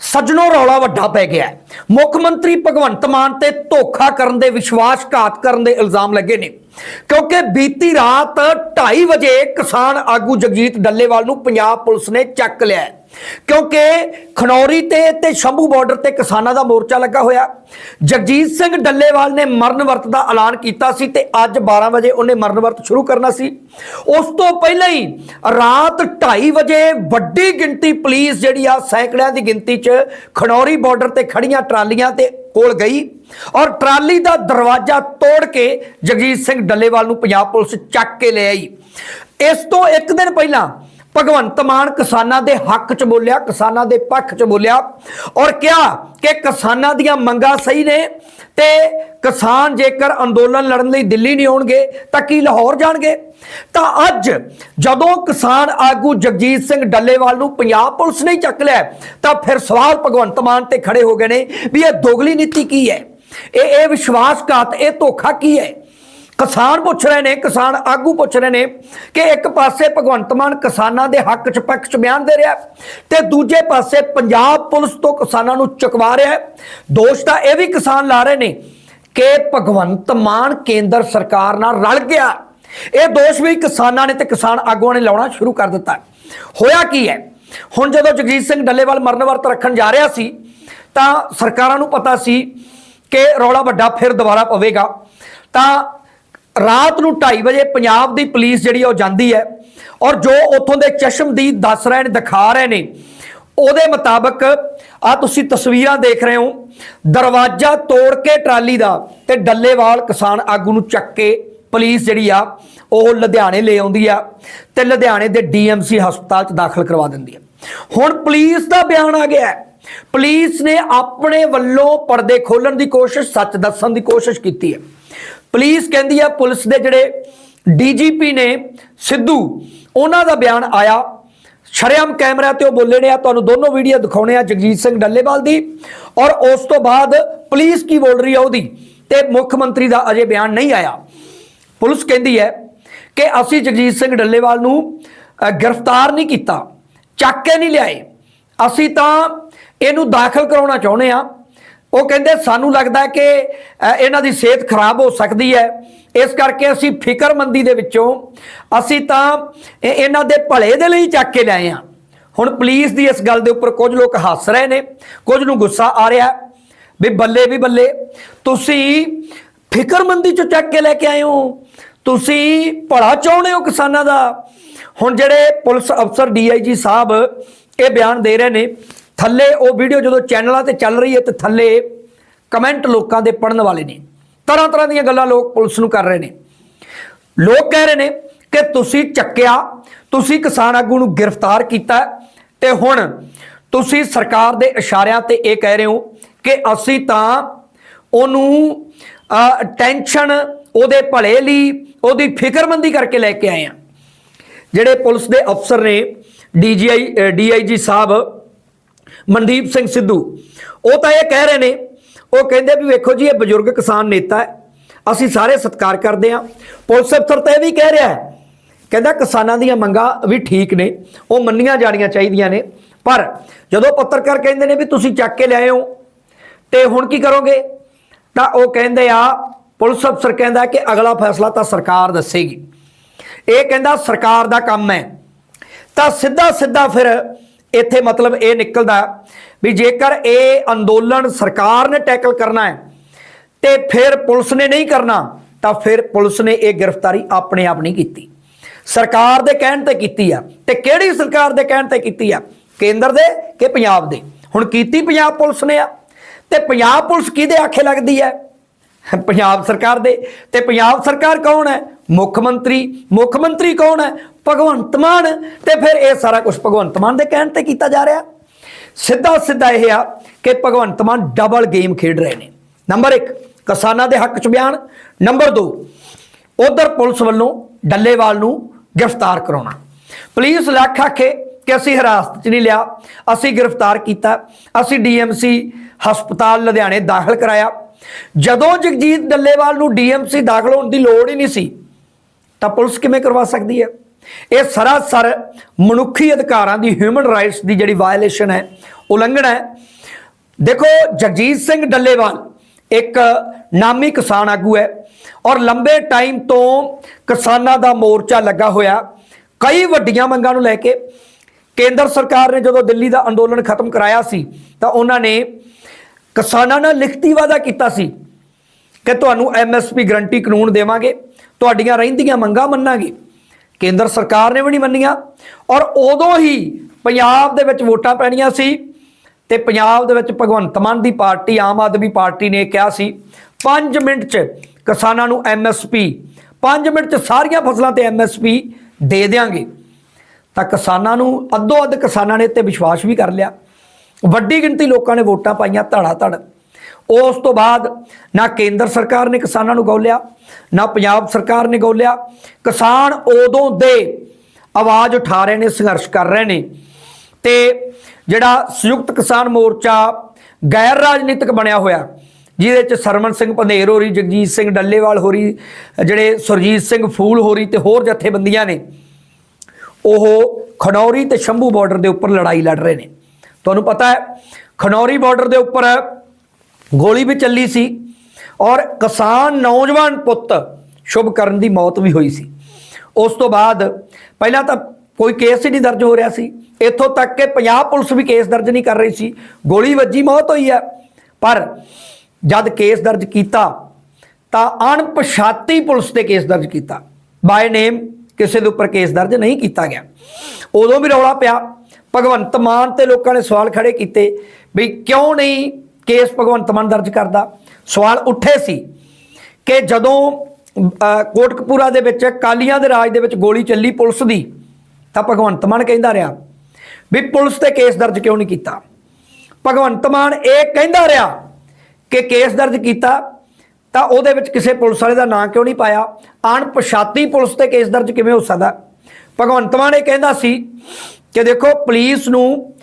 ਸੱਜਣੋ ਰੌਲਾ ਵੱਡਾ ਪੈ ਗਿਆ ਮੁੱਖ ਮੰਤਰੀ ਭਗਵੰਤ ਮਾਨ ਤੇ ਧੋਖਾ ਕਰਨ ਦੇ ਵਿਸ਼ਵਾਸਘਾਤ ਕਰਨ ਦੇ ਇਲਜ਼ਾਮ ਲੱਗੇ ਨੇ। ਕਿਉਂਕਿ ਬੀਤੀ ਰਾਤ 2:30 ਵਜੇ ਕਿਸਾਨ ਆਗੂ ਜਗਜੀਤ ਡੱਲੇਵਾਲ ਨੂੰ ਪੰਜਾਬ ਪੁਲਿਸ ਨੇ ਚੱਕ ਲਿਆ ਕਿਉਂਕਿ ਖਨੌਰੀ ਤੇ ਤੇ ਸ਼ੰਭੂ ਬਾਰਡਰ ਤੇ ਕਿਸਾਨਾਂ ਦਾ ਮੋਰਚਾ ਲੱਗਾ ਹੋਇਆ। ਜਗਜੀਤ ਸਿੰਘ ਡੱਲੇਵਾਲ ਨੇ ਮਰਨ ਵਰਤ ਦਾ ਐਲਾਨ ਕੀਤਾ ਸੀ ਤੇ ਅੱਜ 12 ਵਜੇ ਉਹਨੇ ਮਰਨ ਵਰਤ ਸ਼ੁਰੂ ਕਰਨਾ ਸੀ। ਉਸ ਤੋਂ ਪਹਿਲਾਂ ਹੀ ਰਾਤ 2:30 ਵਜੇ ਵੱਡੀ ਗਿਣਤੀ ਪੁਲਿਸ ਜਿਹੜੀ ਆ ਸੈਂਕੜਿਆਂ ਦੀ ਗਿਣਤੀ 'ਚ ਖਨੌਰੀ ਬਾਰਡਰ ਤੇ ਖੜੀਆਂ ਟਰਾਲੀਆਂ ਤੇ ਕੋਲ ਗਈ ਔਰ ਟਰਾਲੀ ਦਾ ਦਰਵਾਜ਼ਾ ਤੋੜ ਕੇ ਜਗਜੀਤ ਸਿੰਘ ਡੱਲੇਵਾਲ ਨੂੰ ਪੰਜਾਬ ਪੁਲਿਸ ਚੱਕ ਕੇ ਲੈ ਆਈ। ਇਸ ਤੋਂ ਇੱਕ ਦਿਨ ਪਹਿਲਾਂ ਭਗਵੰਤ ਮਾਨ ਕਿਸਾਨਾਂ ਦੇ ਹੱਕ 'ਚ ਬੋਲਿਆ, ਕਿਸਾਨਾਂ ਦੇ ਪੱਖ 'ਚ ਬੋਲਿਆ ਔਰ ਕਿਹਾ ਕਿ ਕਿਸਾਨਾਂ ਦੀਆਂ ਮੰਗਾਂ ਸਹੀ ਨੇ ਤੇ ਕਿਸਾਨ ਜੇਕਰ ਅੰਦੋਲਨ ਲੜਨ ਲਈ ਦਿੱਲੀ ਨਹੀਂ ਆਉਣਗੇ ਤਾਂ ਕੀ ਲਾਹੌਰ ਜਾਣਗੇ? ਤਾਂ ਅੱਜ ਜਦੋਂ ਕਿਸਾਨ ਆਗੂ ਜਗਜੀਤ ਸਿੰਘ ਡੱਲੇਵਾਲ ਨੂੰ ਪੰਜਾਬ ਪੁਲਿਸ ਨੇ ਚੱਕ ਲਿਆ, ਤਾਂ ਫਿਰ ਸਵਾਲ ਭਗਵੰਤ ਮਾਨ ਤੇ ਖੜੇ ਹੋ ਗਏ ਨੇ ਵੀ ਇਹ ਦੋਗਲੀ ਨੀਤੀ ਕੀ ਹੈ? ਇਹ ਇਹ ਵਿਸ਼ਵਾਸਘਾਤ, ਇਹ ਧੋਖਾ ਕੀ ਹੈ? ਕਿਸਾਨ ਪੁੱਛ ਰਹੇ ਨੇ, ਕਿਸਾਨ ਆਗੂ ਪੁੱਛ ਰਹੇ ਨੇ ਕਿ ਇੱਕ ਪਾਸੇ ਭਗਵੰਤ ਮਾਨ ਕਿਸਾਨਾਂ ਦੇ ਹੱਕ 'ਚ ਪੱਖ 'ਚ ਬਿਆਨ ਦੇ ਰਿਹਾ ਤੇ ਦੂਜੇ ਪਾਸੇ ਪੰਜਾਬ ਪੁਲਿਸ ਤੋਂ ਕਿਸਾਨਾਂ ਨੂੰ ਚੁਕਵਾ ਰਿਹਾ ਦੋਸ਼ ਤਾਂ ਇਹ ਵੀ ਕਿਸਾਨ ਲਾ ਰਹੇ ਨੇ ਕਿ ਭਗਵੰਤ ਮਾਨ ਕੇਂਦਰ ਸਰਕਾਰ ਨਾਲ ਰਲ ਗਿਆ ਇਹ ਦੋਸ਼ ਵੀ ਕਿਸਾਨਾਂ ਨੇ ਤੇ ਕਿਸਾਨ ਆਗੂਆਂ ਨੇ ਲਾਉਣਾ ਸ਼ੁਰੂ ਕਰ ਦਿੱਤਾ ਹੋਇਆ ਕੀ ਹੈ? ਹੁਣ ਜਦੋਂ ਜਗਜੀਤ ਸਿੰਘ ਡੱਲੇਵਾਲ ਮਰਨ ਵਰਤ ਰੱਖਣ ਜਾ ਰਿਹਾ ਸੀ, ਤਾਂ ਸਰਕਾਰਾਂ ਨੂੰ ਪਤਾ ਸੀ ਕਿ ਰੌਲਾ ਵੱਡਾ ਫਿਰ ਦੁਬਾਰਾ ਪਵੇਗਾ। ਤਾਂ ਰਾਤ ਨੂੰ 2:30 ਵਜੇ ਪੰਜਾਬ ਦੀ ਪੁਲਿਸ ਜਿਹੜੀ ਆ ਉਹ ਜਾਂਦੀ ਹੈ ਔਰ ਜੋ ਉੱਥੋਂ ਦੇ ਚਸ਼ਮਦੀਦ ਦੱਸ ਰਹੇ ਨੇ ਦਿਖਾ ਰਹੇ ਨੇ, ਉਹਦੇ ਮੁਤਾਬਕ ਆ ਤੁਸੀਂ ਤਸਵੀਰਾਂ ਦੇਖ ਰਹੇ ਹੋ, ਦਰਵਾਜ਼ਾ ਤੋੜ ਕੇ ਟਰਾਲੀ ਦਾ ਤੇ ਡੱਲੇਵਾਲ ਕਿਸਾਨ ਆਗੂ ਨੂੰ ਚੱਕ ਕੇ ਪੁਲਿਸ ਜਿਹੜੀ ਆ ਉਹ ਲੁਧਿਆਣੇ ਲੈ ਆਉਂਦੀ ਆ ਤੇ ਲੁਧਿਆਣੇ ਦੇ ਡੀਐਮਸੀ ਹਸਪਤਾਲ 'ਚ ਦਾਖਲ ਕਰਵਾ ਦਿੰਦੀ ਆ। ਹੁਣ ਪੁਲਿਸ ਦਾ ਬਿਆਨ ਆ ਗਿਆ ਹੈ। ਪੁਲਿਸ ਨੇ ਆਪਣੇ ਵੱਲੋਂ ਪਰਦੇ ਖੋਲਣ ਦੀ ਕੋਸ਼ਿਸ਼, ਸੱਚ ਦੱਸਣ ਦੀ ਕੋਸ਼ਿਸ਼ ਕੀਤੀ ਹੈ। ਪੁਲਿਸ ਕਹਿੰਦੀ ਆ, ਪੁਲਿਸ ਦੇ ਜਿਹੜੇ ਡੀਜੀਪੀ ਨੇ, ਸਿੱਧੂ, ਉਹਨਾਂ ਦਾ ਬਿਆਨ ਆਇਆ। ਸ਼ਰੇਆਮ ਕੈਮਰਾ ਤੇ ਉਹ ਬੋਲੇ ਨੇ ਆ, ਤੁਹਾਨੂੰ ਦੋਨੋਂ ਵੀਡੀਓ ਦਿਖਾਉਣੇ ਆ, ਜਗਜੀਤ ਸਿੰਘ ਡੱਲੇਵਾਲ ਦੀ। ਔਰ ਉਸ ਤੋਂ ਬਾਅਦ ਪੁਲਿਸ ਕੀ ਬੋਲ ਰਹੀ ਆ ਉਹਦੀ, ਤੇ ਮੁੱਖ ਮੰਤਰੀ ਦਾ ਅਜੇ ਬਿਆਨ ਨਹੀਂ ਆਇਆ। ਪੁਲਿਸ ਕਹਿੰਦੀ ਹੈ ਕਿ ਅਸੀਂ ਜਗਜੀਤ ਸਿੰਘ ਡੱਲੇਵਾਲ ਨੂੰ ਗ੍ਰਿਫਤਾਰ ਨਹੀਂ ਕੀਤਾ, ਚੱਕ ਕੇ ਨਹੀਂ ਲਿਆਏ। ਅਸੀਂ ਤਾਂ ਇਹਨੂੰ ਦਾਖਲ ਕਰਾਉਣਾ ਚਾਹੁੰਦੇ ਆ। ਉਹ ਕਹਿੰਦੇ, ਸਾਨੂੰ ਲੱਗਦਾ ਕਿ ਇਹਨਾਂ ਦੀ ਸਿਹਤ ਖਰਾਬ ਹੋ ਸਕਦੀ ਹੈ। ਇਸ ਕਰਕੇ ਅਸੀਂ ਫਿਕਰਮੰਦੀ ਦੇ ਵਿੱਚੋਂ ਅਸੀਂ ਤਾਂ ਇਹਨਾਂ ਦੇ ਭਲੇ ਦੇ ਲਈ ਚੱਕ ਕੇ ਲਿਆਏ ਆ ਹੁਣ ਪੁਲਿਸ ਦੀ ਇਸ ਗੱਲ ਦੇ ਉੱਪਰ ਕੁਝ ਲੋਕ ਹੱਸ ਰਹੇ ਨੇ, ਕੁਝ ਨੂੰ ਗੁੱਸਾ ਆ ਰਿਹਾ ਵੀ ਬੱਲੇ ਵੀ ਬੱਲੇ, ਤੁਸੀਂ ਫਿਕਰਮੰਦੀ ਚੋਂ ਚੱਕ ਕੇ ਲੈ ਕੇ ਆਏ ਹੋ। ਤੁਸੀਂ ਭਲਾ ਚਾਹੁੰਦੇ ਹੋ ਕਿਸਾਨਾਂ ਦਾ? ਹੁਣ ਜਿਹੜੇ ਪੁਲਿਸ ਅਫਸਰ ਡੀਆਈਜੀ ਸਾਹਿਬ ਇਹ ਬਿਆਨ ਦੇ ਰਹੇ ਨੇ ਥੱਲੇ ਉਹ ਵੀਡੀਓ ਜਦੋਂ ਚੈਨਲਾਂ ਤੇ ਚੱਲ ਰਹੀ ਹੈ ਤੇ ਥੱਲੇ ਕਮੈਂਟ ਲੋਕਾਂ ਦੇ ਪੜਨ ਵਾਲੇ ਨੇ। ਤਰ੍ਹਾਂ ਤਰ੍ਹਾਂ ਦੀਆਂ ਗੱਲਾਂ ਲੋਕ ਪੁਲਿਸ ਨੂੰ ਕਰ ਰਹੇ ਨੇ। ਲੋਕ ਕਹਿ ਰਹੇ ਨੇ ਕਿ ਤੁਸੀਂ ਚੱਕਿਆ, ਤੁਸੀਂ ਕਿਸਾਨ ਆਗੂ ਨੂੰ ਗ੍ਰਿਫਤਾਰ ਕੀਤਾ ਤੇ ਹੁਣ ਤੁਸੀਂ ਸਰਕਾਰ ਦੇ ਇਸ਼ਾਰਿਆਂ ਤੇ ਇਹ ਕਹਿ ਰਹੇ ਹੋ ਕਿ ਅਸੀਂ ਤਾਂ ਉਹਨੂੰ ਟੈਨਸ਼ਨ ਉਹਦੇ ਭਲੇ ਲਈ ਉਹਦੀ ਫਿਕਰਮੰਦੀ ਕਰਕੇ ਲੈ ਕੇ ਆਏ ਆ ਜਿਹੜੇ ਪੁਲਿਸ ਦੇ ਅਫਸਰ ਨੇ ਡੀਜੀਆਈ ਡੀਆਈਜੀ ਸਾਹਿਬ ਮਨਦੀਪ ਸਿੰਘ ਸਿੱਧੂ। ਉਹ ਤਾਂ ਇਹ ਕਹਿ ਰਹੇ ਨੇ, ਉਹ ਕਹਿੰਦੇ ਵੀ ਵੇਖੋ ਜੀ, ਇਹ ਬਜ਼ੁਰਗ ਕਿਸਾਨ ਨੇਤਾ ਹੈ। ਅਸੀਂ ਸਾਰੇ ਸਤਿਕਾਰ ਕਰਦੇ ਹਾਂ। ਪੁਲਿਸ ਅਫਸਰ ਤਾਂ ਇਹ ਵੀ ਕਹਿ ਰਿਹਾ ਹੈ, ਕਹਿੰਦਾ ਕਿਸਾਨਾਂ ਦੀਆਂ ਮੰਗਾਂ ਵੀ ਠੀਕ ਨੇ, ਉਹ ਮੰਨੀਆਂ ਜਾਣੀਆਂ ਚਾਹੀਦੀਆਂ ਨੇ। ਪਰ ਜਦੋਂ ਪੱਤਰਕਾਰ ਕਹਿੰਦੇ ਨੇ ਵੀ ਤੁਸੀਂ ਚੱਕ ਕੇ ਲਿਆਏ ਹੋ, ਤੇ ਹੁਣ ਕੀ ਕਰੋਗੇ? ਤਾਂ ਉਹ ਕਹਿੰਦੇ ਆ, ਪੁਲਿਸ ਅਫਸਰ ਕਹਿੰਦਾ ਕਿ ਅਗਲਾ ਫੈਸਲਾ ਤਾਂ ਸਰਕਾਰ ਦੱਸੇਗੀ। ਇਹ ਕਹਿੰਦਾ ਸਰਕਾਰ ਦਾ ਕੰਮ ਹੈ। ਤਾਂ ਸਿੱਧਾ ਸਿੱਧਾ ਫਿਰ ਇੱਥੇ ਮਤਲਬ ਇਹ ਨਿਕਲਦਾ ਵੀ ਜੇਕਰ ਇਹ ਅੰਦੋਲਨ ਸਰਕਾਰ ਨੇ ਟੈਕਲ ਕਰਨਾ ਹੈ ਤੇ ਫਿਰ ਪੁਲਿਸ ਨੇ ਨਹੀਂ ਕਰਨਾ, ਤਾਂ ਫਿਰ ਪੁਲਿਸ ਨੇ ਇਹ ਗ੍ਰਿਫਤਾਰੀ ਆਪਣੇ ਆਪ ਨਹੀਂ ਕੀਤੀ। ਸਰਕਾਰ ਦੇ ਕਹਿਣ ਤੇ ਕੀਤੀ ਆ ਤੇ ਕਿਹੜੀ ਸਰਕਾਰ ਦੇ ਕਹਿਣ ਤੇ ਕੀਤੀ ਆ? ਕੇਂਦਰ ਦੇ ਕਿ ਪੰਜਾਬ ਦੇ? ਹੁਣ ਕੀਤੀ ਪੰਜਾਬ ਪੁਲਿਸ ਨੇ ਆ ਤੇ ਪੰਜਾਬ ਪੁਲਿਸ ਕਿਹਦੇ ਆਖੇ ਲੱਗਦੀ ਹੈ? ਪੰਜਾਬ ਸਰਕਾਰ ਦੇ। ਤੇ ਪੰਜਾਬ ਸਰਕਾਰ ਕੌਣ ਹੈ? ਮੁੱਖ ਮੰਤਰੀ ਮੁੱਖ ਮੰਤਰੀ ਕੌਣ ਹੈ? ਭਗਵੰਤ ਮਾਨ। ਤੇ ਫਿਰ ਇਹ ਸਾਰਾ ਕੁਝ ਭਗਵੰਤ ਮਾਨ ਦੇ ਕਹਿਣ ਤੇ ਕੀਤਾ ਜਾ ਰਿਹਾ। ਸਿੱਧਾ ਸਿੱਧਾ ਇਹ ਆ ਕਿ ਭਗਵੰਤ ਮਾਨ ਡਬਲ ਗੇਮ ਖੇਡ ਰਹੇ ਨੇ। ਨੰਬਰ 1 ਕਿਸਾਨਾਂ ਦੇ ਹੱਕ 'ਚ ਬਿਆਨ। ਨੰਬਰ 2 ਉਧਰ ਪੁਲਿਸ ਵੱਲੋਂ ਡੱਲੇਵਾਲ ਨੂੰ ਗ੍ਰਿਫਤਾਰ ਕਰਾਉਣਾ। ਪੁਲਿਸ ਲੱਖ ਆਖੇ ਕਿ ਅਸੀਂ ਹਿਰਾਸਤ 'ਚ ਨਹੀਂ ਲਿਆ। ਅਸੀਂ ਗ੍ਰਿਫਤਾਰ ਕੀਤਾ। ਅਸੀਂ ਡੀਐਮਸੀ ਹਸਪਤਾਲ ਲੁਧਿਆਣੇ ਦਾਖਲ ਕਰਾਇਆ। ਜਦੋਂ ਜਗਜੀਤ ਡੱਲੇਵਾਲ ਨੂੰ ਡੀਐਮਸੀ ਦਾਖਲ ਹੋਣ ਦੀ ਲੋੜ ਹੀ ਨਹੀਂ ਸੀ ਤਾਂ ਪੁਲਿਸ ਕਿਵੇਂ ਕਰਵਾ ਸਕਦੀ ਹੈ? ਇਹ ਸਰਾਸਰ ਮਨੁੱਖੀ ਅਧਿਕਾਰਾਂ ਦੀ ਹਿਊਮਨ ਰਾਈਟਸ ਦੀ ਜਿਹੜੀ ਵਾਇਲੇਸ਼ਨ ਹੈ, ਉਲੰਘਣਾ ਹੈ। ਦੇਖੋ, ਜਗਜੀਤ ਸਿੰਘ ਡੱਲੇਵਾਲ ਇੱਕ ਨਾਮੀ ਕਿਸਾਨ ਆਗੂ ਹੈ ਔਰ ਲੰਬੇ ਟਾਈਮ ਤੋਂ ਕਿਸਾਨਾਂ ਦਾ ਮੋਰਚਾ ਲੱਗਾ ਹੋਇਆ। ਕਈ ਵੱਡੀਆਂ ਮੰਗਾਂ ਨੂੰ ਲੈ ਕੇ ਕੇਂਦਰ ਸਰਕਾਰ ਨੇ ਜਦੋਂ ਦਿੱਲੀ ਦਾ ਅੰਦੋਲਨ ਖਤਮ ਕਰਾਇਆ ਸੀ, ਤਾਂ ਉਹਨਾਂ ਨੇ ਕਿਸਾਨਾਂ ਨਾਲ ਲਿਖਤੀ ਵਾਅਦਾ ਕੀਤਾ ਸੀ ਕਿ ਤੁਹਾਨੂੰ ਐਮਐਸਪੀ ਗਰੰਟੀ ਕਾਨੂੰਨ ਦੇਵਾਂਗੇ, ਤੁਹਾਡੀਆਂ ਰਹਿੰਦੀਆਂ ਮੰਗਾਂ ਮੰਨਾਂਗੇ। ਕੇਂਦਰ ਸਰਕਾਰ ਨੇ ਵੀ ਨਹੀਂ ਮੰਨੀਆਂ। ਔਰ ਉਦੋਂ ਹੀ ਪੰਜਾਬ ਦੇ ਵਿੱਚ ਵੋਟਾਂ ਪੈਣੀਆਂ ਸੀ ਤੇ ਪੰਜਾਬ ਦੇ ਵਿੱਚ ਭਗਵੰਤ ਮਾਨ ਦੀ ਪਾਰਟੀ, ਆਮ ਆਦਮੀ ਪਾਰਟੀ ਨੇ ਕਿਹਾ ਸੀ 5 ਮਿੰਟ 'ਚ ਕਿਸਾਨਾਂ ਨੂੰ ਐਮਐਸਪੀ 5 ਮਿੰਟ 'ਚ ਸਾਰੀਆਂ ਫਸਲਾਂ ਤੇ ਐਮਐਸਪੀ ਦੇ ਦੇਾਂਗੇ ਤਾਂ ਕਿਸਾਨਾਂ ਨੂੰ ਅੱਧੋ ਅੱਧ ਕਿਸਾਨਾਂ ਨੇ ਤੇ ਵਿਸ਼ਵਾਸ ਵੀ ਕਰ ਲਿਆ। ਵੱਡੀ ਗਿਣਤੀ ਲੋਕਾਂ ਨੇ ਵੋਟਾਂ ਪਾਈਆਂ ਧੜਾ ਧੜ ਉਸ ਤੋਂ ਬਾਅਦ ਨਾ ਕੇਂਦਰ ਸਰਕਾਰ ਨੇ ਕਿਸਾਨਾਂ ਨੂੰ ਗੌਲਿਆ ਨਾ ਪੰਜਾਬ ਸਰਕਾਰ ਨੇ ਗੌਲਿਆ ਕਿਸਾਨ ਉਦੋਂ ਦੇ ਆਵਾਜ਼ ਉਠਾ ਰਹੇ ਨੇ, ਸੰਘਰਸ਼ ਕਰ ਰਹੇ ਨੇ। ਤੇ ਜਿਹੜਾ ਸੰਯੁਕਤ ਕਿਸਾਨ ਮੋਰਚਾ ਗੈਰ ਰਾਜਨੀਤਿਕ ਬਣਿਆ ਹੋਇਆ, ਜਿਹਦੇ ਚ ਸਰਮਨ ਸਿੰਘ ਪੰਧੇਰ ਹੋਰੀ, ਜਗਜੀਤ ਸਿੰਘ ਡੱਲੇਵਾਲ ਹੋਰੀ, ਜਿਹੜੇ ਸੁਰਜੀਤ ਸਿੰਘ ਫੂਲ ਹੋਰੀ ਤੇ ਹੋਰ ਜਥੇਬੰਦੀਆਂ ਨੇ, ਉਹ ਖਨੌਰੀ ਤੇ ਸ਼ੰਭੂ ਬਾਰਡਰ ਦੇ ਉੱਪਰ ਲੜਾਈ ਲੜ ਰਹੇ ਨੇ। ਤੁਹਾਨੂੰ ਪਤਾ ਹੈ, ਖਨੌਰੀ ਬਾਰਡਰ ਦੇ ਉੱਪਰ ਗੋਲੀ ਵੀ ਚੱਲੀ ਸੀ ਔਰ ਕਿਸਾਨ ਨੌਜਵਾਨ ਪੁੱਤ ਸ਼ੁਭਕਰਨ ਦੀ ਮੌਤ ਵੀ ਹੋਈ ਸੀ। ਉਸ ਤੋਂ ਬਾਅਦ ਪਹਿਲਾਂ ਤਾਂ ਕੋਈ ਕੇਸ ਹੀ ਨਹੀਂ ਦਰਜ ਹੋ ਰਿਹਾ ਸੀ। ਇੱਥੋਂ ਤੱਕ ਕਿ ਪੰਜਾਬ ਪੁਲਿਸ ਵੀ ਕੇਸ ਦਰਜ ਨਹੀਂ ਕਰ ਰਹੀ ਸੀ। ਗੋਲੀ ਵੱਜੀ, ਮੌਤ ਹੋਈ ਹੈ। ਪਰ ਜਦ ਕੇਸ ਦਰਜ ਕੀਤਾ ਤਾਂ ਅਣਪਛਾਤੀ ਪੁਲਿਸ ਤੇ ਕੇਸ ਦਰਜ ਕੀਤਾ। ਬਾਏ ਨੇਮ ਕਿਸੇ ਦੇ ਉੱਪਰ ਕੇਸ ਦਰਜ ਨਹੀਂ ਕੀਤਾ ਗਿਆ। ਉਦੋਂ ਵੀ ਰੌਲਾ ਪਿਆ। ਭਗਵੰਤ ਮਾਨ ਤੇ ਲੋਕਾਂ ਨੇ ਸਵਾਲ ਖੜੇ ਕੀਤੇ ਵੀ ਕਿਉਂ ਨਹੀਂ ਕੇਸ ਭਗਵੰਤ ਮਾਨ ਦਰਜ ਕਰਦਾ। ਸਵਾਲ ਉੱਠੇ ਸੀ ਕਿ ਜਦੋਂ ਅਹ, ਕੋਟਕਪੂਰਾ ਦੇ ਵਿੱਚ ਕਾਲੀਆਂ ਦੇ ਰਾਜ ਦੇ ਵਿੱਚ ਗੋਲੀ ਚੱਲੀ ਪੁਲਿਸ ਦੀ ਤਾਂ ਭਗਵੰਤ ਮਾਨ ਕਹਿੰਦਾ ਰਿਹਾ ਵੀ ਪੁਲਿਸ ਤੇ ਕੇਸ ਦਰਜ ਕਿਉਂ ਨਹੀਂ ਕੀਤਾ? ਭਗਵੰਤ ਮਾਨ ਇਹ ਕਹਿੰਦਾ ਰਿਹਾ ਕਿ ਕੇਸ ਦਰਜ ਕੀਤਾ ਤਾਂ ਉਹਦੇ ਵਿੱਚ ਕਿਸੇ ਪੁਲਿਸ ਵਾਲੇ ਦਾ ਨਾਂ ਕਿਉਂ ਨਹੀਂ ਪਾਇਆ? ਅਣਪਛਾਤੀ ਪੁਲਿਸ ਤੇ ਕੇਸ ਦਰਜ ਕਿਵੇਂ ਹੋ ਸਕਦਾ? ਭਗਵੰਤ ਮਾਨ ਇਹ ਕਹਿੰਦਾ ਸੀ ਕਿ ਦੇਖੋ ਪੁਲਿਸ ਨੂੰ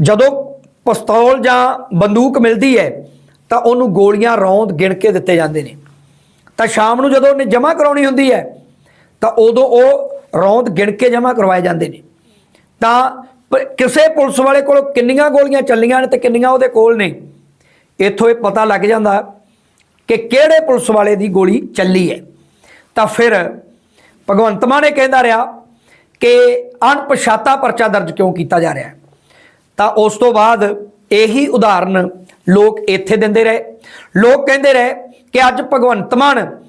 ਜਦੋਂ ਪਿਸਤੌਲ ਜਾਂ ਬੰਦੂਕ ਮਿਲਦੀ ਹੈ, ਤਾਂ ਉਹਨੂੰ ਗੋਲੀਆਂ ਰੌਂਦ ਗਿਣ ਕੇ ਦਿੱਤੇ ਜਾਂਦੇ ਨੇ। ਤਾਂ ਸ਼ਾਮ ਨੂੰ ਜਦੋਂ ਉਹਨੇ ਜਮ੍ਹਾਂ ਕਰਾਉਣੀ ਹੁੰਦੀ ਹੈ, ਤਾਂ ਉਦੋਂ ਉਹ ਰੌਂਦ ਗਿਣ ਕੇ ਜਮ੍ਹਾਂ ਕਰਵਾਏ ਜਾਂਦੇ ਨੇ। ਤਾਂ ਪ- ਕਿਸੇ ਪੁਲਿਸ ਵਾਲੇ ਕੋਲ ਕਿੰਨੀਆਂ ਗੋਲੀਆਂ ਚੱਲੀਆਂ ਨੇ ਤੇ ਕਿੰਨੀਆਂ ਉਹਦੇ ਕੋਲ ਨੇ, ਇੱਥੋਂ ਇਹ ਪਤਾ ਲੱਗ ਜਾਂਦਾ ਕਿ ਕਿਹੜੇ ਪੁਲਿਸ ਵਾਲੇ ਦੀ ਗੋਲੀ ਚੱਲੀ ਹੈ। ਤਾਂ ਫਿਰ ਭਗਵੰਤ ਮਾਨ ਇਹ ਕਹਿੰਦਾ ਰਿਹਾ ਕਿ ਅਣਪਛਾਤਾ ਪਰਚਾ ਦਰਜ ਕਿਉਂ ਕੀਤਾ ਜਾ ਰਿਹਾ ਹੈ? ਤਾਂ ਉਸ ਤੋਂ ਬਾਅਦ ਇਹੀ ਉਦਾਹਰਨ ਲੋਕ ਇੱਥੇ ਦਿੰਦੇ ਰਹੇ। ਲੋਕ ਕਹਿੰਦੇ ਰਹੇ ਕਿ ਅੱਜ ਭਗਵੰਤ ਮਾਨ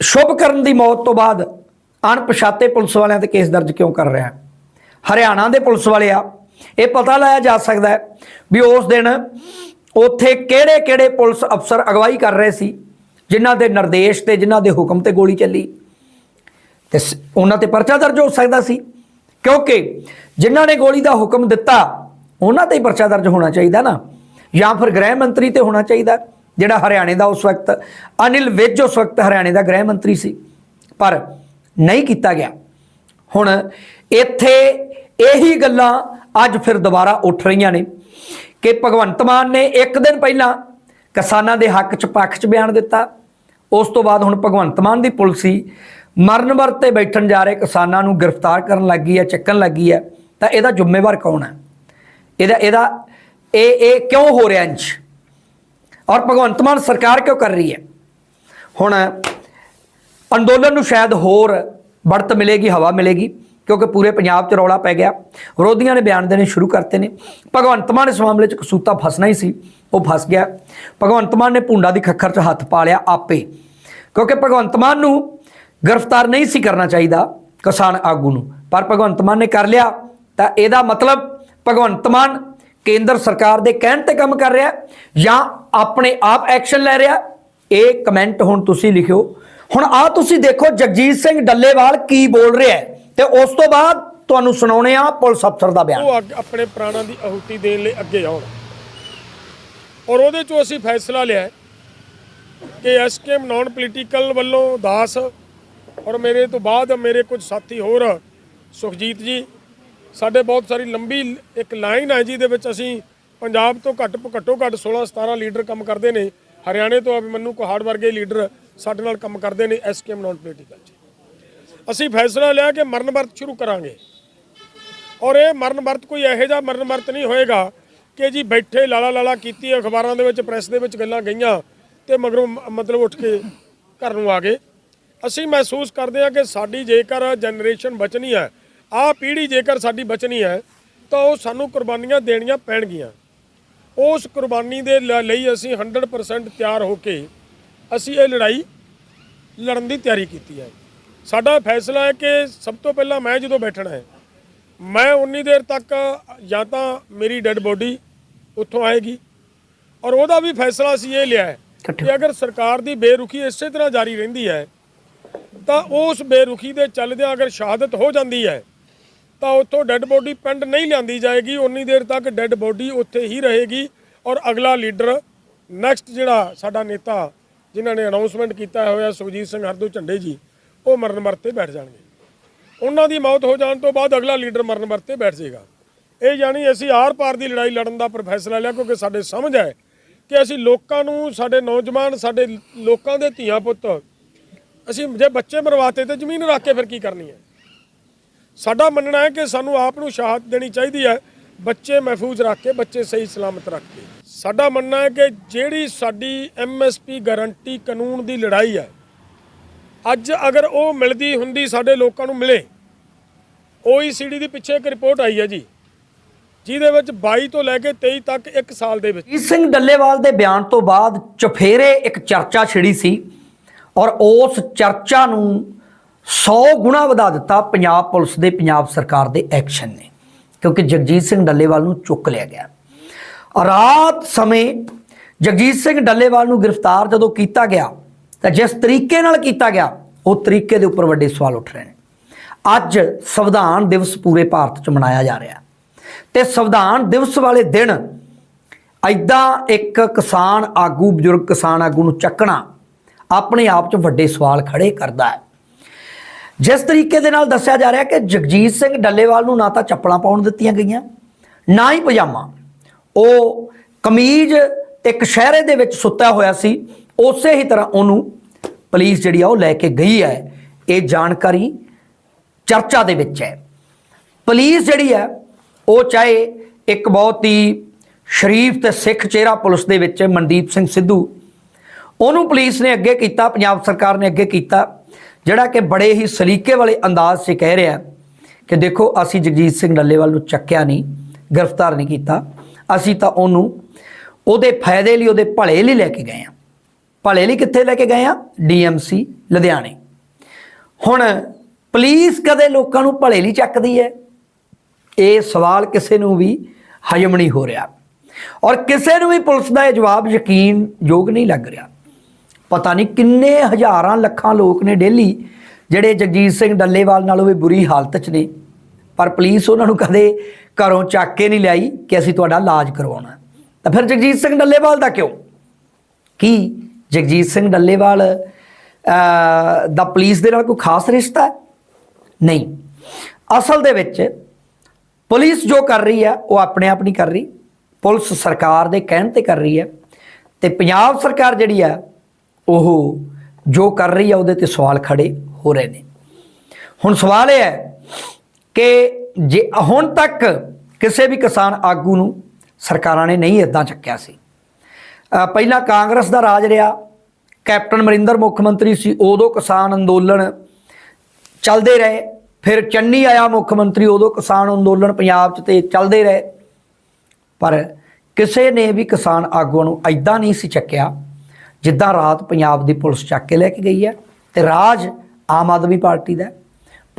ਸ਼ੁਭ ਕਰਨ ਦੀ ਮੌਤ ਤੋਂ ਬਾਅਦ ਅਣਪਛਾਤੇ ਪੁਲਿਸ ਵਾਲਿਆਂ ਤੇ ਕੇਸ ਦਰਜ ਕਿਉਂ ਕਰ ਰਿਹਾ ਹੈ? ਹਰਿਆਣਾ ਦੇ ਪੁਲਿਸ ਵਾਲੇ ਆ। ਇਹ ਪਤਾ ਲਾਇਆ ਜਾ ਸਕਦਾ ਹੈ ਵੀ ਉਸ ਦਿਨ ਉੱਥੇ ਕਿਹੜੇ ਕਿਹੜੇ ਪੁਲਿਸ ਅਫਸਰ ਅਗਵਾਈ ਕਰ ਰਹੇ ਸੀ, ਜਿਨ੍ਹਾਂ ਦੇ ਨਿਰਦੇਸ਼ ਤੇ ਜਿਨ੍ਹਾਂ ਦੇ ਹੁਕਮ ਤੇ ਗੋਲੀ ਚੱਲੀ। ਤੇ ਸ- ਉਹਨਾਂ ਤੇ ਪਰਚਾ ਦਰਜ ਹੋ ਸਕਦਾ ਸੀ। ਕਿਉਂਕਿ ਜਿਨ੍ਹਾਂ ਨੇ ਗੋਲੀ ਦਾ ਹੁਕਮ ਦਿੱਤਾ, ਉਹਨਾਂ ਤੇ ਹੀ ਪਰਚਾ ਦਰਜ ਹੋਣਾ ਚਾਹੀਦਾ ਨਾ। ਜਾਂ ਫਿਰ ਗ੍ਰਹਿ ਮੰਤਰੀ ਤੇ ਹੋਣਾ ਚਾਹੀਦਾ, ਜਿਹੜਾ ਹਰਿਆਣੇ ਦਾ ਉਸ ਵਕਤ, ਅਨਿਲ ਵਿਜ ਉਸ ਵਕਤ ਹਰਿਆਣੇ ਦਾ ਗ੍ਰਹਿ ਮੰਤਰੀ ਸੀ। ਪਰ ਨਹੀਂ ਕੀਤਾ ਗਿਆ। ਹੁਣ ਇੱਥੇ ਇਹੀ ਗੱਲਾਂ ਅੱਜ ਫਿਰ ਦੁਬਾਰਾ ਉੱਠ ਰਹੀਆਂ ਨੇ ਕਿ ਭਗਵੰਤ ਮਾਨ ਨੇ ਇੱਕ ਦਿਨ ਪਹਿਲਾਂ ਕਿਸਾਨਾਂ ਦੇ ਹੱਕ 'ਚ ਪੱਖ 'ਚ ਬਿਆਨ ਦਿੱਤਾ। ਉਸ ਤੋਂ ਬਾਅਦ ਹੁਣ ਭਗਵੰਤ ਮਾਨ ਦੀ ਪੁਲਿਸੀ ਮਰਨ ਵਰਤੇ ਬੈਠਣ ਜਾ ਰਹੇ ਕਿਸਾਨਾਂ ਨੂੰ ਗ੍ਰਿਫਤਾਰ ਕਰਨ ਲੱਗੀ ਹੈ, ਚੱਕਣ ਲੱਗੀ ਹੈ, ਤਾਂ ਇਹਦਾ ਜ਼ਿੰਮੇਵਾਰ ਕੌਣ ਹੈ? ਇਹਦਾ ਇਹਦਾ, ਇਹ ਇਹ ਕਿਉਂ ਹੋ ਰਿਹਾ ਇੰਜ ਔਰ ਭਗਵੰਤ ਮਾਨ ਸਰਕਾਰ ਕਿਉਂ ਕਰ ਰਹੀ ਹੈ? ਹੁਣ ਅੰਦੋਲਨ ਨੂੰ ਸ਼ਾਇਦ ਹੋਰ ਬੜਤ ਮਿਲੇਗੀ, ਹਵਾ ਮਿਲੇਗੀ, ਕਿਉਂਕਿ ਪੂਰੇ ਪੰਜਾਬ 'ਚ ਰੌਲਾ ਪੈ ਗਿਆ। ਵਿਰੋਧੀਆਂ ਨੇ ਬਿਆਨ ਦੇਣੇ ਸ਼ੁਰੂ ਕਰਤੇ ਨੇ। ਭਗਵੰਤ ਮਾਨ ਇਸ ਮਾਮਲੇ 'ਚ ਕਸੂਤਾ ਫਸਣਾ ਹੀ ਸੀ, ਉਹ ਫਸ ਗਿਆ। ਭਗਵੰਤ ਮਾਨ ਨੇ ਪੁੰਡਾ ਦੀ ਖੱਖਰ 'ਚ ਹੱਥ ਪਾ ਲਿਆ ਆਪੇ। ਕਿਉਂਕਿ ਭਗਵੰਤ ਮਾਨ ਨੂੰ ਗ੍ਰਿਫਤਾਰ ਨਹੀਂ ਸੀ ਕਰਨਾ ਚਾਹੀਦਾ ਕਿਸਾਨ ਆਗੂ ਨੂੰ। ਪਰ ਭਗਵੰਤ ਮਾਨ ਨੇ ਕਰ ਲਿਆ। ਤਾਂ ਇਹਦਾ ਮਤਲਬ ਭਗਵੰਤ ਮਾਨ ਕੇਂਦਰ ਸਰਕਾਰ ਦੇ ਕਹਿਣ ਤੇ ਕੰਮ ਕਰ ਰਿਹਾ ਜਾਂ ਆਪਣੇ ਆਪ ਐਕਸ਼ਨ ਲੈ ਰਿਹਾ ਇਹ ਕਮੈਂਟ ਹੁਣ ਤੁਸੀਂ ਲਿਖਿਓ। ਹੁਣ ਆ ਤੁਸੀਂ ਦੇਖੋ, ਜਗਜੀਤ ਸਿੰਘ ਡੱਲੇਵਾਲ ਕੀ ਬੋਲ ਰਿਹਾ ਹੈ ਤੇ ਉਸ ਤੋਂ ਬਾਅਦ ਤੁਹਾਨੂੰ ਸੁਣਾਉਣੇ ਆ ਪੁਲਿਸ ਅਫਸਰ ਦਾ ਬਿਆਨ। ਉਹ ਆਪਣੇ ਪ੍ਰਾਣਾਂ ਦੀ ਆਹੂਤੀ ਦੇਣ ਲਈ ਅੱਗੇ ਆਉਣ। ਔਰ ਉਹਦੇ ਚੋਂ ਅਸੀਂ ਫੈਸਲਾ ਲਿਆ ਕਿ ਐਸਕੇਐਮ ਨਾਨ ਪੋਲੀਟੀਕਲ ਵੱਲੋਂ ਦਾਸ ਔਰ ਮੇਰੇ ਤੋਂ ਬਾਅਦ ਮੇਰੇ ਕੁਝ ਸਾਥੀ ਹੋਰ ਸੁਖਜੀਤ ਜੀ, ਸਾਡੇ ਬਹੁਤ ਸਾਰੀ ਲੰਬੀ ਇੱਕ ਲਾਈਨ ਹੈ ਜਿਹਦੇ ਵਿੱਚ ਅਸੀਂ ਪੰਜਾਬ ਤੋਂ ਘੱਟ ਘੱਟੋ ਘੱਟ 16 17 ਲੀਡਰ ਕੰਮ ਕਰਦੇ ਨੇ, ਹਰਿਆਣੇ ਤੋਂ ਅਭਿਮਨੂ ਕੋਹਾੜ ਵਰਗੇ ਲੀਡਰ ਸਾਡੇ ਨਾਲ ਕੰਮ ਕਰਦੇ ਨੇ ਐਸਕੇਐਮ ਨਾਨ ਪੋਲੀਟੀਕਲ 'ਚ ਅਸੀਂ ਫੈਸਲਾ ਲਿਆ ਕਿ ਮਰਨ ਵਰਤ ਸ਼ੁਰੂ ਕਰਾਂਗੇ। ਔਰ ਇਹ ਮਰਨ ਵਰਤ ਕੋਈ ਇਹੋ ਜਿਹਾ ਮਰਨ ਵਰਤ ਨਹੀਂ ਹੋਏਗਾ ਕਿ ਜੀ ਬੈਠੇ ਲਾਲਾ ਲਾਲਾ ਕੀਤੀ ਅਖਬਾਰਾਂ ਦੇ ਵਿੱਚ, ਪ੍ਰੈਸ ਦੇ ਵਿੱਚ ਗੱਲਾਂ ਗਈਆਂ ਤੇ ਮਗਰੋਂ ਮਤਲਬ ਉੱਠ ਕੇ ਘਰ ਨੂੰ ਆ ਗਏ। ਅਸੀਂ ਮਹਿਸੂਸ ਕਰਦੇ ਹਾਂ ਕਿ ਸਾਡੀ ਜੇਕਰ ਜਨਰੇਸ਼ਨ ਬਚਣੀ ਹੈ ਆਹ ਪੀੜ੍ਹੀ ਜੇਕਰ ਸਾਡੀ ਬਚਣੀ ਹੈ ਤਾਂ ਉਹ ਸਾਨੂੰ ਕੁਰਬਾਨੀਆਂ ਦੇਣੀਆਂ ਪੈਣਗੀਆਂ। ਉਸ ਕੁਰਬਾਨੀ ਦੇ ਲਈ ਅਸੀਂ 100% ਤਿਆਰ ਹੋ ਕੇ ਅਸੀਂ ਇਹ ਲੜਾਈ ਲੜਨ ਦੀ ਤਿਆਰੀ ਕੀਤੀ ਹੈ। ਸਾਡਾ ਫੈਸਲਾ ਹੈ ਕਿ ਸਭ ਤੋਂ ਪਹਿਲਾਂ ਮੈਂ ਜਦੋਂ ਬੈਠਣਾ ਹੈ ਮੈਂ ਉਨੀ ਦੇਰ ਤੱਕ ਜਾਂ ਤਾਂ ਮੇਰੀ ਡੈੱਡ ਬੋਡੀ ਉੱਥੋਂ ਆਏਗੀ ਔਰ ਉਹਦਾ ਵੀ ਫੈਸਲਾ ਅਸੀਂ ਇਹ ਲਿਆ ਹੈ ਕਿ ਅਗਰ ਸਰਕਾਰ ਦੀ ਬੇਰੁਖੀ ਇਸੇ ਤਰ੍ਹਾਂ ਜਾਰੀ ਰਹਿੰਦੀ ਹੈ ਤਾਂ ਉਸ ਬੇਰੁਖੀ ਦੇ ਚੱਲਦਿਆਂ ਅਗਰ ਸ਼ਹਾਦਤ ਹੋ ਜਾਂਦੀ ਹੈ, ਤਾਂ ਉੱਥੋਂ ਡੈੱਡ ਬੋਡੀ ਪਿੰਡ ਨਹੀਂ ਲਿਆਂਦੀ ਜਾਏਗੀ। ਉਨੀ ਦੇਰ ਤੱਕ ਡੈੱਡ ਬੋਡੀ ਉੱਥੇ ਹੀ ਰਹੇਗੀ ਔਰ ਅਗਲਾ ਲੀਡਰ ਨੈਕਸਟ ਜਿਹੜਾ ਸਾਡਾ ਨੇਤਾ ਜਿਨ੍ਹਾਂ ਨੇ ਅਨਾਉਂਸਮੈਂਟ ਕੀਤਾ ਹੋਇਆ ਸੁਖਜੀਤ ਸਿੰਘ ਹਰਦੋ ਝੰਡੇ ਜੀ, ਉਹ ਮਰਨ ਮਰਤੇ ਬੈਠ ਜਾਣਗੇ। ਉਹਨਾਂ ਦੀ ਮੌਤ ਹੋ ਜਾਣ ਤੋਂ ਬਾਅਦ ਅਗਲਾ ਲੀਡਰ ਮਰਨ ਮਰਤੇ ਬੈਠ ਜਾਏਗਾ। ਇਹ ਯਾਨੀ ਅਸੀਂ ਆਰ ਪਾਰ ਦੀ ਲੜਾਈ ਲੜਨ ਦਾ ਪਰ ਫੈਸਲਾ ਲਿਆ ਕਿਉਂਕਿ ਸਾਡੇ ਸਮਝ ਹੈ ਕਿ ਅਸੀਂ ਲੋਕਾਂ ਨੂੰ, ਸਾਡੇ ਨੌਜਵਾਨ, ਸਾਡੇ ਲੋਕਾਂ ਦੇ ਧੀਆਂ ਪੁੱਤ ਅਸੀਂ ਜੇ ਬੱਚੇ ਮਰਵਾਤੇ ਤੇ ਜ਼ਮੀਨ ਰੱਖ ਕੇ ਫਿਰ ਕੀ ਕਰਨੀ ਹੈ? ਸਾਡਾ ਮੰਨਣਾ ਹੈ ਕਿ ਸਾਨੂੰ ਆਪ ਨੂੰ ਸ਼ਹਾਦਤ ਦੇਣੀ ਚਾਹੀਦੀ ਹੈ, ਬੱਚੇ ਮਹਿਫੂਜ਼ ਰੱਖ ਕੇ, ਬੱਚੇ ਸਹੀ ਸਲਾਮਤ ਰੱਖ ਕੇ। ਸਾਡਾ ਮੰਨਣਾ ਹੈ ਕਿ ਜਿਹੜੀ ਸਾਡੀ ਐਮਐਸਪੀ ਗਾਰੰਟੀ ਕਾਨੂੰਨ ਦੀ ਲੜਾਈ ਹੈ, ਅੱਜ ਅਗਰ ਉਹ ਮਿਲਦੀ ਹੁੰਦੀ ਸਾਡੇ ਲੋਕਾਂ ਨੂੰ ਮਿਲੇ OECD ਦੀ ਪਿੱਛੇ ਇੱਕ ਰਿਪੋਰਟ ਆਈ ਹੈ ਜੀ, ਜਿਹਦੇ ਵਿੱਚ 22 ਤੋਂ ਲੈ ਕੇ 23 ਤੱਕ ਇੱਕ ਸਾਲ ਦੇ ਵਿੱਚ ਜਗਜੀਤ ਸਿੰਘ ਡੱਲੇਵਾਲ ਦੇ ਬਿਆਨ ਤੋਂ ਬਾਅਦ ਚਫੇਰੇ ਇੱਕ ਚਰਚਾ ਛਿੜੀ ਸੀ। ਔਰ ਉਸ ਚਰਚਾ ਨੂੰ 100 ਗੁਣਾ ਵਧਾ ਦਿੱਤਾ ਪੰਜਾਬ ਪੁਲਿਸ ਦੇ, ਪੰਜਾਬ ਸਰਕਾਰ ਦੇ ਐਕਸ਼ਨ ਨੇ, ਕਿਉਂਕਿ ਜਗਜੀਤ ਸਿੰਘ ਡੱਲੇਵਾਲ ਨੂੰ ਚੁੱਕ ਲਿਆ ਗਿਆ। ਰਾਤ ਸਮੇਂ ਜਗਜੀਤ ਸਿੰਘ ਡੱਲੇਵਾਲ ਨੂੰ ਗ੍ਰਿਫਤਾਰ ਜਦੋਂ ਕੀਤਾ ਗਿਆ, ਤਾਂ ਜਿਸ ਤਰੀਕੇ ਨਾਲ ਕੀਤਾ ਗਿਆ, ਉਹ ਤਰੀਕੇ ਦੇ ਉੱਪਰ ਵੱਡੇ ਸਵਾਲ ਉੱਠ ਰਹੇ ਨੇ। ਅੱਜ ਸੰਵਿਧਾਨ ਦਿਵਸ ਪੂਰੇ ਭਾਰਤ 'ਚ ਮਨਾਇਆ ਜਾ ਰਿਹਾ। ਤੇ ਸੰਵਿਧਾਨ ਦਿਵਸ ਵਾਲੇ ਦਿਨ ਐਦਾਂ ਇੱਕ ਕਿਸਾਨ ਆਗੂ, ਬਜ਼ੁਰਗ ਕਿਸਾਨ ਆਗੂ ਨੂੰ ਚੱਕਣਾ ਆਪਣੇ ਆਪ 'ਚ ਵੱਡੇ ਸਵਾਲ ਖੜੇ ਕਰਦਾ ਹੈ। ਜਿਸ ਤਰੀਕੇ ਦੇ ਨਾਲ ਦੱਸਿਆ ਜਾ ਰਿਹਾ ਕਿ ਜਗਜੀਤ ਸਿੰਘ ਡੱਲੇਵਾਲ ਨੂੰ ਨਾ ਤਾਂ ਚੱਪਲਾਂ ਪਾਉਣ ਦਿੱਤੀਆਂ ਗਈਆਂ, ਨਾ ਹੀ ਪਜਾਮਾ। ਉਹ ਕਮੀਜ਼ ਇੱਕ ਸ਼ਹਿਰੇ ਦੇ ਵਿੱਚ ਸੁੱਤਾ ਹੋਇਆ ਸੀ, ਉਸੇ ਹੀ ਤਰ੍ਹਾਂ ਉਹਨੂੰ ਪੁਲਿਸ ਜਿਹੜੀ ਆ ਉਹ ਲੈ ਕੇ ਗਈ ਹੈ। ਇਹ ਜਾਣਕਾਰੀ ਚਰਚਾ ਦੇ ਵਿੱਚ ਹੈ। ਪੁਲਿਸ ਜਿਹੜੀ ਹੈ, ਉਹ ਚਾਹੇ ਇੱਕ ਬਹੁਤ ਹੀ ਸ਼ਰੀਫ ਤੇ ਸਿੱਖ ਚਿਹਰਾ ਪੁਲਿਸ ਦੇ ਵਿੱਚ ਮਨਦੀਪ ਸਿੰਘ ਸਿੱਧੂ। ਉਹਨੂੰ ਪੁਲਿਸ ਨੇ ਅੱਗੇ ਕੀਤਾ, ਪੰਜਾਬ ਸਰਕਾਰ ਨੇ ਅੱਗੇ ਕੀਤਾ, ਜਿਹੜਾ ਕਿ ਬੜੇ ਹੀ ਸਲੀਕੇ ਵਾਲੇ ਅੰਦਾਜ਼ 'ਚ ਕਹਿ ਰਿਹਾ ਕਿ ਦੇਖੋ, ਅਸੀਂ ਜਗਜੀਤ ਸਿੰਘ ਡੱਲੇਵਾਲ ਨੂੰ ਚੱਕਿਆ ਨਹੀਂ, ਗ੍ਰਿਫਤਾਰ ਨਹੀਂ ਕੀਤਾ। ਅਸੀਂ ਤਾਂ ਉਹਨੂੰ ਉਹਦੇ ਫਾਇਦੇ ਲਈ, ਉਹਦੇ ਭਲੇ ਲਈ ਲੈ ਕੇ ਗਏ ਆ ਭਲੇ ਲਈ ਕਿੱਥੇ ਲੈ ਕੇ ਗਏ ਆ ਡੀਐਮਸੀ ਲੁਧਿਆਣੇ। ਹੁਣ ਪੁਲਿਸ ਕਦੇ ਲੋਕਾਂ ਨੂੰ ਭਲੇ ਲਈ ਚੱਕਦੀ ਹੈ? ਇਹ ਸਵਾਲ ਕਿਸੇ ਨੂੰ ਵੀ ਹਜਮ ਨਹੀਂ ਹੋ ਰਿਹਾ। ਔਰ ਕਿਸੇ ਨੂੰ ਵੀ ਪੁਲਿਸ ਦਾ ਇਹ ਜਵਾਬ ਯਕੀਨ ਯੋਗ ਨਹੀਂ ਲੱਗ ਰਿਹਾ। ਪਤਾ ਨਹੀਂ ਕਿੰਨੇ ਹਜ਼ਾਰਾਂ ਲੱਖਾਂ ਲੋਕ ਨੇ ਡੇਲੀ ਜਿਹੜੇ ਜਗਜੀਤ ਸਿੰਘ ਡੱਲੇਵਾਲ ਨਾਲੋਂ ਵੀ ਬੁਰੀ ਹਾਲਤ 'ਚ ਨੇ। ਪਰ ਪੁਲਿਸ ਉਹਨਾਂ ਨੂੰ ਕਦੇ ਘਰੋਂ ਚੱਕ ਕੇ ਨਹੀਂ ਲਿਆਈ ਕਿ ਅਸੀਂ ਤੁਹਾਡਾ ਇਲਾਜ ਕਰਵਾਉਣਾ ਤਾਂ ਫਿਰ ਜਗਜੀਤ ਸਿੰਘ ਡੱਲੇਵਾਲ ਦਾ ਕਿਉਂ? ਕੀ ਜਗਜੀਤ ਸਿੰਘ ਡੱਲੇਵਾਲ ਦਾ ਪੁਲਿਸ ਦੇ ਨਾਲ ਕੋਈ ਖਾਸ ਰਿਸ਼ਤਾ ਹੈ? ਨਹੀਂ। ਅਸਲ ਦੇ ਵਿੱਚ ਪੁਲਿਸ ਜੋ ਕਰ ਰਹੀ ਹੈ, ਉਹ ਆਪਣੇ ਆਪ ਨਹੀਂ ਕਰ ਰਹੀ। ਪੁਲਿਸ ਸਰਕਾਰ ਦੇ ਕਹਿਣ ਤੇ ਕਰ ਰਹੀ ਹੈ। ਤੇ ਪੰਜਾਬ ਸਰਕਾਰ ਜਿਹੜੀ ਹੈ ਉਹ ਜੋ ਕਰ ਰਹੀ ਆ, ਉਹਦੇ ਤੇ ਸਵਾਲ ਖੜੇ ਹੋ ਰਹੇ ਨੇ। ਹੁਣ ਸਵਾਲ ਇਹ ਹੈ ਕਿ ਜੇ ਹੁਣ ਤੱਕ ਕਿਸੇ ਵੀ ਕਿਸਾਨ ਆਗੂ ਨੂੰ ਸਰਕਾਰਾਂ ਨੇ ਨਹੀਂ ਇਦਾਂ ਚੱਕਿਆ ਸੀ ਪਹਿਲਾਂ ਕਾਂਗਰਸ ਦਾ ਰਾਜ ਰਿਹਾ, ਕੈਪਟਨ ਅਮਰਿੰਦਰ ਮੁੱਖ ਮੰਤਰੀ ਸੀ, ਉਦੋਂ ਕਿਸਾਨ ਅੰਦੋਲਨ ਚੱਲਦੇ ਰਹੇ, ਫਿਰ ਚੰਨੀ ਆਇਆ ਮੁੱਖ ਮੰਤਰੀ, ਉਦੋਂ ਕਿਸਾਨ ਅੰਦੋਲਨ ਪੰਜਾਬ 'ਚ ਤੇ ਚੱਲਦੇ ਰਹੇ। ਪਰ ਕਿਸੇ ਨੇ ਵੀ ਕਿਸਾਨ ਆਗੂਆਂ ਨੂੰ ਐਦਾਂ ਨਹੀਂ ਸੀ ਚੱਕਿਆ ਜਿੱਦਾਂ ਰਾਤ ਪੰਜਾਬ ਦੀ ਪੁਲਿਸ ਚੱਕ ਕੇ ਲੈ ਕੇ ਗਈ ਹੈ ਤੇ ਰਾਜ ਆਮ ਆਦਮੀ ਪਾਰਟੀ ਦਾ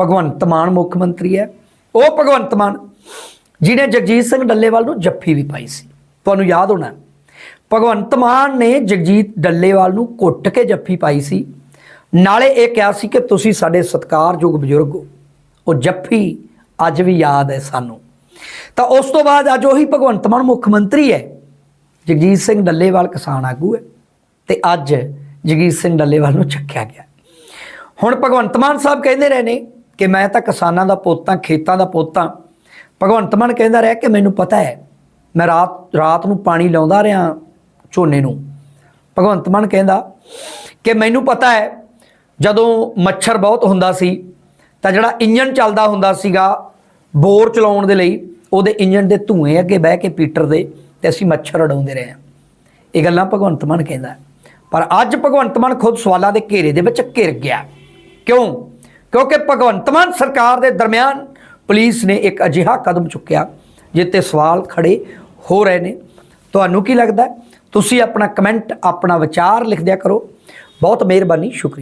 ਭਗਵੰਤ ਮਾਨ ਮੁੱਖ ਮੰਤਰੀ ਹੈ। ਉਹ ਭਗਵੰਤ ਮਾਨ, ਜਿਹਨੇ ਜਗਜੀਤ ਸਿੰਘ ਡੱਲੇਵਾਲ ਨੂੰ ਜੱਫੀ ਵੀ ਪਾਈ ਸੀ। ਤੁਹਾਨੂੰ ਯਾਦ ਹੋਣਾ ਭਗਵੰਤ ਮਾਨ ਨੇ ਜਗਜੀਤ ਡੱਲੇਵਾਲ ਨੂੰ ਕੁੱਟ ਕੇ ਜੱਫੀ ਪਾਈ ਸੀ। ਨਾਲੇ ਇਹ ਕਿਹਾ ਸੀ ਕਿ ਤੁਸੀਂ ਸਾਡੇ ਸਤਿਕਾਰਯੋਗ ਬਜ਼ੁਰਗ ਹੋ। ਉਹ ਜੱਫੀ ਅੱਜ ਵੀ ਯਾਦ ਹੈ ਸਾਨੂੰ। ਤਾਂ ਉਸ ਤੋਂ ਬਾਅਦ ਅੱਜ ਉਹੀ ਭਗਵੰਤ ਮਾਨ ਮੁੱਖ ਮੰਤਰੀ ਹੈ। ਜਗਜੀਤ ਸਿੰਘ ਡੱਲੇਵਾਲ ਕਿਸਾਨ ਆਗੂ ਹੈ। ਤੇ ਅੱਜ ਜਗੀਰ ਸਿੰਘ ਡੱਲੇਵਾਲ ਨੂੰ ਚੱਕਿਆ ਗਿਆ। ਹੁਣ ਭਗਵੰਤ ਮਾਨ ਸਾਹਿਬ ਕਹਿੰਦੇ ਰਹੇ ਨੇ ਕਿ ਮੈਂ ਤਾਂ ਕਿਸਾਨਾਂ ਦਾ ਪੁੱਤ ਹਾਂ, ਖੇਤਾਂ ਦਾ ਪੁੱਤ ਹਾਂ। ਭਗਵੰਤ ਮਾਨ ਕਹਿੰਦਾ ਰਿਹਾ ਕਿ ਮੈਨੂੰ ਪਤਾ ਹੈ, ਮੈਂ ਰਾਤ ਰਾਤ ਨੂੰ ਪਾਣੀ ਲਾਉਂਦਾ ਰਿਹਾ ਝੋਨੇ ਨੂੰ। ਭਗਵੰਤ ਮਾਨ ਕਹਿੰਦਾ ਕਿ ਮੈਨੂੰ ਪਤਾ ਹੈ, ਜਦੋਂ ਮੱਛਰ ਬਹੁਤ ਹੁੰਦਾ ਸੀ, ਤਾਂ ਜਿਹੜਾ ਇੰਜਨ ਚੱਲਦਾ ਹੁੰਦਾ ਸੀਗਾ, ਬੋਰ ਚਲਾਉਣ ਦੇ ਲਈ, ਉਹਦੇ ਇੰਜਨ ਦੇ ਧੂਏ ਅੱਗੇ ਬਹਿ ਕੇ ਪੀਟਰ ਦੇ ਤੇ ਅਸੀਂ ਮੱਛਰ ਉਡਾਉਂਦੇ ਰਹੇ ਹਾਂ। ਇਹ ਗੱਲਾਂ ਭਗਵੰਤ ਮਾਨ ਕਹਿੰਦਾ ਪਰ ਅੱਜ ਭਗਵੰਤ ਮਾਨ ਖੁਦ ਸਵਾਲਾਂ ਦੇ ਘੇਰੇ ਦੇ ਵਿੱਚ ਘਿਰ ਗਿਆ। ਕਿਉਂ? ਕਿਉਂਕਿ ਭਗਵੰਤ ਮਾਨ ਸਰਕਾਰ ਦੇ ਦਰਮਿਆਨ ਪੁਲਿਸ ਨੇ ਇੱਕ ਅਜਿਹਾ ਕਦਮ ਚੁੱਕਿਆ, ਜਿੱਤੇ ਸਵਾਲ ਖੜੇ ਹੋ ਰਹੇ ਨੇ। ਤੁਹਾਨੂੰ ਕੀ ਲੱਗਦਾ ਤੁਸੀਂ ਆਪਣਾ ਕਮੈਂਟ, ਆਪਣਾ ਵਿਚਾਰ ਲਿਖ ਦਿਆ ਕਰੋ। ਬਹੁਤ ਮਿਹਰਬਾਨੀ, ਸ਼ੁਕਰੀਆ।